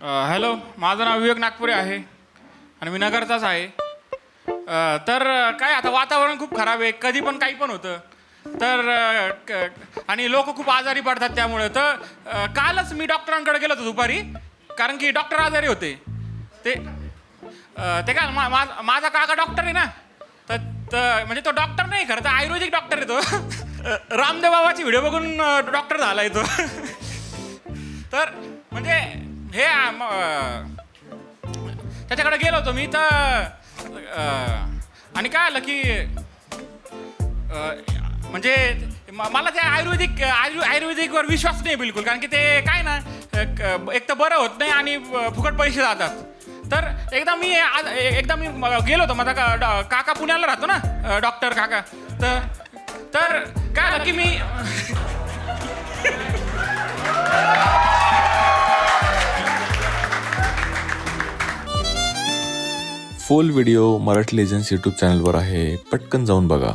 Hello माझं नाव विवेक नागपुरे आहे आणि मी नगरचाच आहे. अ, तर काय आता वातावरण खूप खराब आहे. कधी पण काही पण होतं. तर अ, क- आणि लोक खूप आजारी पडतात त्यामुळे. तर अ, कालच मी डॉक्टरांकडे गेलो होतो दुपारी कारण की डॉक्टर आजारी होते. ते अ, ते काय मा- मा- माझा काका डॉक्टर आहे ना? तर तर- म्हणजे तो डॉक्टर नाही खरं तर आयुर्वेदिक डॉक्टर आहे तो. रामदेव बाबाची व्हिडिओ बघून डॉक्टर झाला आहे तो. हे आम- अं, त्याच्याकडे गेलो होतो मी तर अं, आणि काय आलं की अं, म्हणजे म- मला ते आयुर्वेदिक आयु आयुर्वेदिकवर विश्वास नाही बिलकुल कारण की ते काय ना एक एक तर बरं होत नाही आणि फुकट पैसे जातात. तर एकदा मी आज एकदा मी म- गेलो होतो माझा का- डॉ- काका पुण्याला राहतो ना डॉक्टर काका. तर तर काय आलं की मी full video Marathi legends YouTube चॅनलवर आहे. पटकन जाऊन बघा.